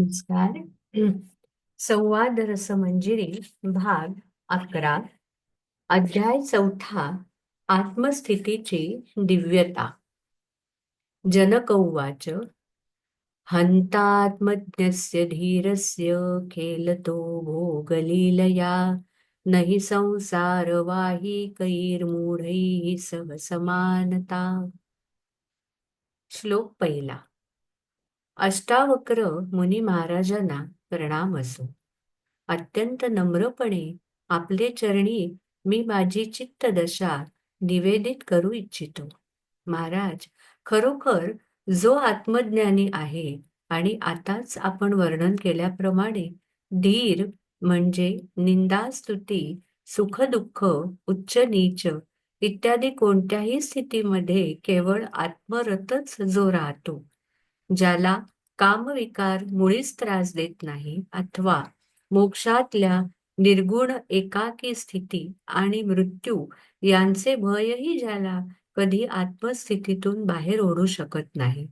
नमस्कार. संवाद रसमंजिरी भाग अकरा. अध्याय चौथा. आत्मस्थितीची दिव्यता. जनक उवाच हंतात्मज्ञस्य धीरस्य खेलतो भोगलीलया. नहि संसारवाहिकैर्मूढैः सह समानता. श्लोक पहिला. अष्टावक्र मुनी महाराजांना प्रणाम असो. अत्यंत नम्रपणे आपले चरणी मी माझी चित्त दशा निवेदित करू इच्छितो. महाराज खरोखर जो आत्मज्ञानी आहे आणि आताच आपण वर्णन केल्याप्रमाणे धीर म्हणजे निंदा स्तुती सुख दुःख उच्च नीच इत्यादी कोणत्याही स्थितीमध्ये केवळ आत्मरतच जो राहतो. ज्याला कामविकार मुळीच त्रास देत नाही अथवा मोक्षातल्या निर्गुण एकाकी स्थिती आणि मृत्यू यांचे भयही ज्याला कधी आत्मस्थितीतून बाहेर ओढू शकत नाही.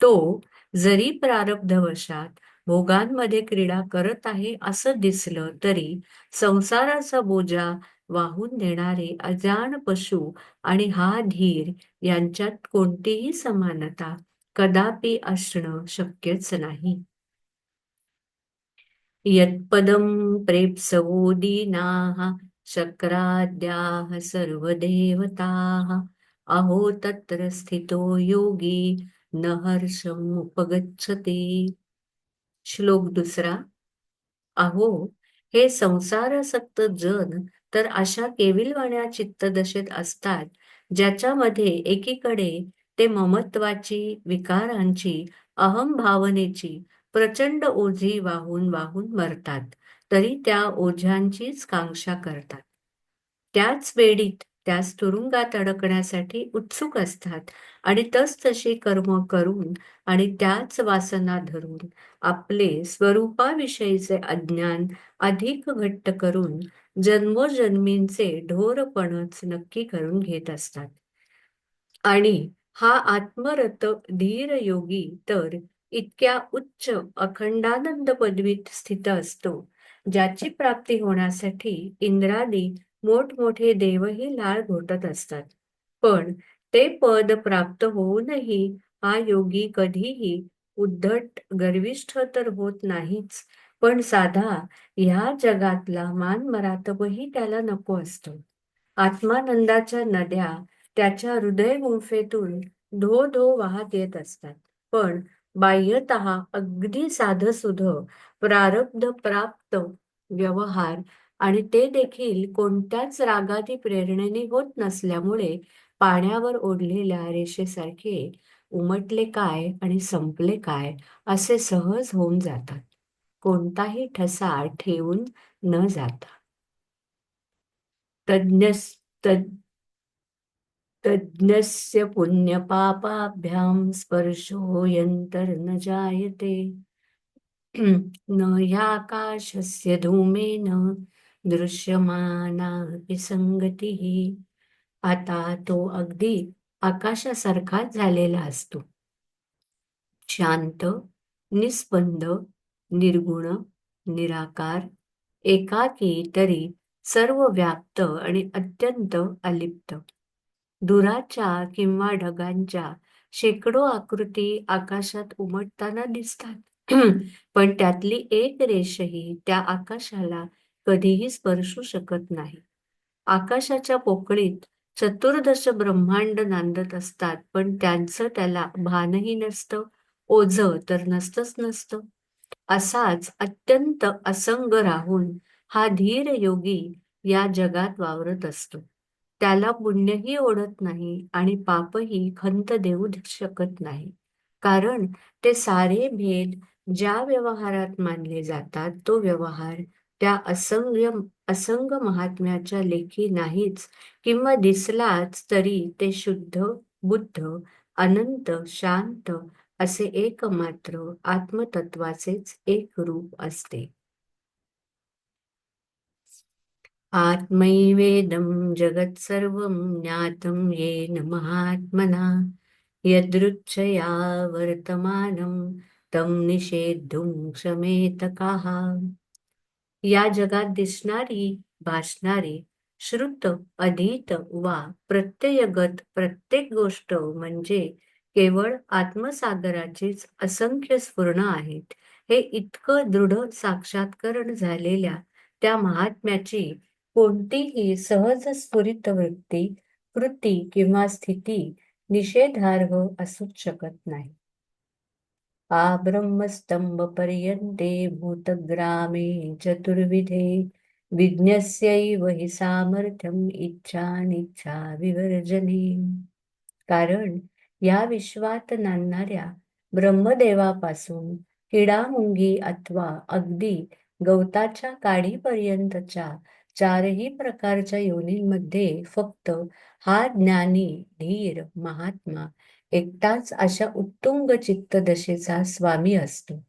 तो जरी प्रारब्धवशात भोगांमध्ये क्रीडा करत आहे असं दिसलं तरी संसाराचा बोजा वाहून देणारे अजान पशु आणि हा धीर यांच्यात कोणतीही समानता कदापि असणं शक्यच नाही. यत्पदं प्रेप्सवो दीनाः शक्राद्याः सर्वदेवताः अहो तत्र स्थितो योगी न हर्षमुपगच्छति श्लोक दुसरा. अहो हे संसारासक्त जन तर अशा केविलवाण्या चित्तदशेत असतात ज्याच्यामध्ये एकीकडे ते ममत्वाची विकारांची अहम भावनेची प्रचंड ओझी वाहून वाहून मरतात. तरी त्या ओझ्यांचीच कांक्षा करतात. त्याच वेळीत त्याच तुरुंगात अडकण्यासाठी उत्सुक असतात आणि तस तशी कर्म करून आणि त्याच वासना धरून आपले स्वरूपाविषयीचे अज्ञान अधिक घट्ट करून जन्मोजन्मींचे ढोरपणच नक्की करून घेत असतात. आणि हा आत्मरत धीर योगी तर इतक्या उच्च अखंडानंद पदवीत स्थित असतो. ज्याची प्राप्ती होण्यासाठी इंद्रादी मोठमोठे देवही लाळ घोटत असतात. पण ते पद प्राप्त होऊनही हा योगी कधीही उद्धट गर्विष्ठ तर होत नाहीच पण साधा ह्या जगातला मान मरातपही त्याला नको असतो. आत्मानंदाच्या नद्या त्याच्या हृदय गुंफेतून धो धो वाहत येत असतात. पण बाह्यत अगदी साधसुध प्रारब्ध प्राप्त व्यवहार आणि ते देखील कोणत्याच रागादी प्रेरणेने होत नसल्यामुळे पाण्यावर ओढलेल्या रेषेसारखे उमटले काय आणि संपले काय असे सहज होऊन जातात. कोणताही ठसा ठेवून न जाता. तज्ञ तज्ञस्य पुण्यपापाभ्यां स्पर्शो यन्तर्न जायते न ह्याकाशस्य धूमेन दृश्यमानापि संगतीः। आता तो अगदी आकाशासारखाच झालेला असतो। शांत निस्पंद निर्गुण निराकार एकाकी तरी सर्व व्याप्त आणि अत्यंत अलिप्त। धुराच्या किंवा ढगांच्या शेकडो आकृती आकाशात उमटताना दिसतात. पण त्यातली एक रेषही त्या आकाशाला कधीही स्पर्शू शकत नाही. आकाशाच्या पोकळीत चतुर्दश ब्रह्मांड नांदत असतात पण त्यांचं त्याला भानही नसतं ओझ तर नसतच नसतं. असाच अत्यंत असंग राहून हा धीर योगी या जगात वावरत असतो. त्याला पुण्यही ओढत नाही आणि पापही खंत देऊ शकत नाही. कारण ते सारे भेद ज्या व्यवहारात मानले जातात तो व्यवहार त्या असंग्य असंग महात्म्याच्या लेखी नाहीच किंवा दिसलाच तरी ते शुद्ध बुद्ध अनंत शांत असे एकमात्र आत्मतत्वाचेच एक रूप असते. आत्मैवेदं जगत्सर्वं ज्ञातं येन महात्मना यदृच्छया वर्तमानं तं निषेद्धुं क्षमेत काहा या जगात दिसणारी भासणारी श्रुत अधीत वा प्रत्ययगत प्रत्येक गोष्ट म्हणजे केवळ आत्मसागराचीच असंख्य स्फुर्ण आहेत. हे इतकं दृढ साक्षात्करण झालेल्या त्या महात्म्याची कोणतीही सहज स्फुरित वृत्ती कृती किंवा स्थिती निषेधार्ह असूच शकत नाही. आ ब्रह्मस्तंभ पर्यंते भूतग्रामे चतुर्विधे विज्ञस्यैव हि सामर्थ्यम इच्छा विवर्जने. कारण या विश्वात नांदणाऱ्या ब्रह्मदेवापासून किडामुंगी अथवा अगदी गवताच्या काडीपर्यंतच्या चारही प्रकारच्या योनींमध्ये फक्त हा ज्ञानी धीर महात्मा एकटाच अशा उत्तुंग चित्तदशेचा स्वामी असतो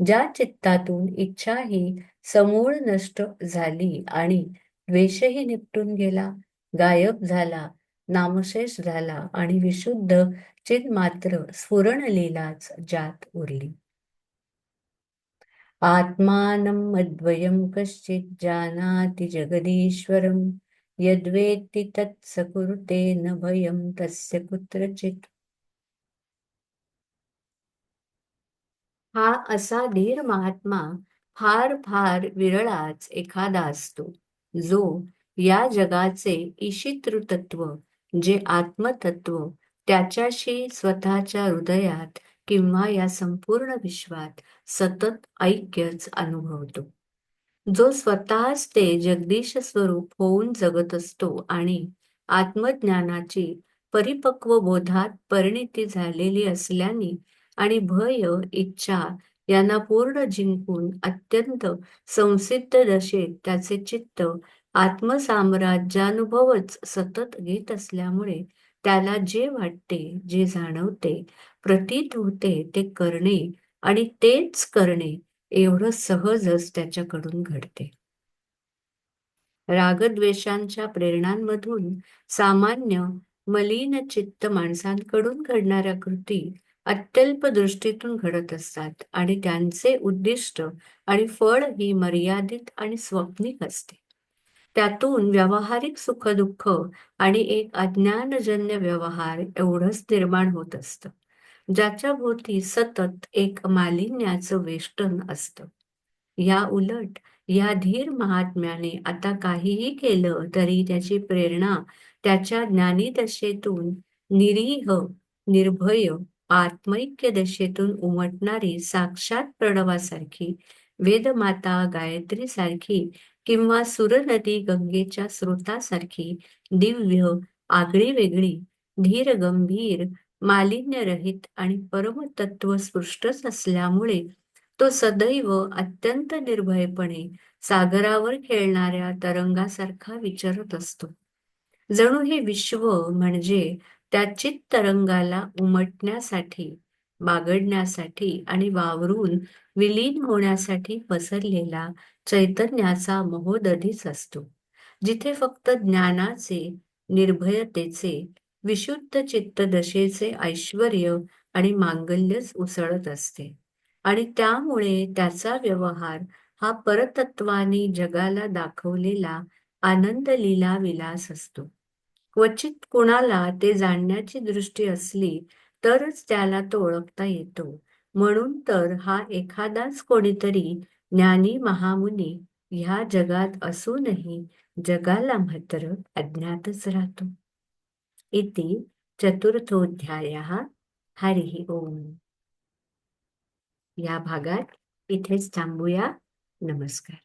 ज्या चित्तातून इच्छा ही समूळ नष्ट झाली आणि द्वेषही निपटून गेला गायब झाला नामशेष झाला आणि विशुद्ध चित मात्र स्फुरणलेलाच ज्यात उरली. आत्मानम् अद्वयं कश्चित् जानाति जगदीश्वरं यद्वेत्ति तत् न भयं तस्य कुत्रचित्। हा असा धीर महात्मा फार फार विरळाच एखादा असतो जो या जगाचे ईशितृतत्व जे आत्मतत्व त्याच्याशी स्वतःच्या हृदयात किंवा या संपूर्ण विश्वात सतत ऐक्यच अनुभवतो. जो स्वतःच ते जगदीश स्वरूप होऊन जगत असतो आणि आत्मज्ञानाची परिपक्व बोधात परिणिती झालेली असल्याने आणि भय इच्छा यांना पूर्ण जिंकून अत्यंत संसिद्ध दशेत त्याचे चित्त आत्मसाम्राज्यानुभवच सतत घेत असल्यामुळे त्याला जे वाटते जे जाणवते प्रतीत होते ते करणे आणि तेच करणे एवढं सहजच त्याच्याकडून घडते. रागद्वेषांच्या प्रेरणांमधून सामान्य मलिन चित्त माणसांकडून घडणाऱ्या कृती अत्यल्प दृष्टीतून घडत असतात आणि त्यांचे उद्दिष्ट आणि फळ ही मर्यादित आणि स्वप्निक असते. त्यातून व्यावहारिक सुखदुःख आणि एक अज्ञानजन्य व्यवहार एवढंच निर्माण होत असतं. ज्याच्या भोवती सतत एक मालिन्याचं वेष्टन असतं. या उलट या धीर महात्म्याने आता काहीही केलं तरी त्याची प्रेरणा त्याच्या ज्ञानीदशेतून निरीह निर्भय आत्मैक्य दशेतून उमटणारी साक्षात प्रणवासारखी वेदमाता गायत्री सारखी किंवा सुरनदी गंगेच्या स्रोतासारखी दिव्य आगळी वेगळी धीर गंभीर मालिन्यरहित आणि परमतत्व स्पृष्टच असल्यामुळे तो सदैव अत्यंत निर्भयपणे सागरावर खेळणाऱ्या तरंगासारखा विचारत असतो. जणू हे विश्व म्हणजे त्या तरंगाला उमटण्यासाठी बागडण्यासाठी आणि वावरून विलीन होण्यासाठी पसरलेला चैतन्याचा महोदधीच असतो जिथे फक्त ज्ञानाचे निर्भयतेचे विशुद्ध चित्तदशेचे ऐश्वर आणि मांगल्यच उसळत असते. आणि त्यामुळे त्याचा व्यवहार हा परतत्वाने जगाला दाखवलेला आनंद लीला विलास असतो. क्वचित कुणाला ते जाणण्याची दृष्टी असली तरच त्याला तो ओळखता येतो. म्हणून तर हा एखादाच कोणीतरी ज्ञानी महामुनी ह्या जगात असूनही जगाला मात्र अज्ञातच राहतो. इति चतुर्थोध्याय. हरिः ओम. या भागात इथेच थांबूया. नमस्कार.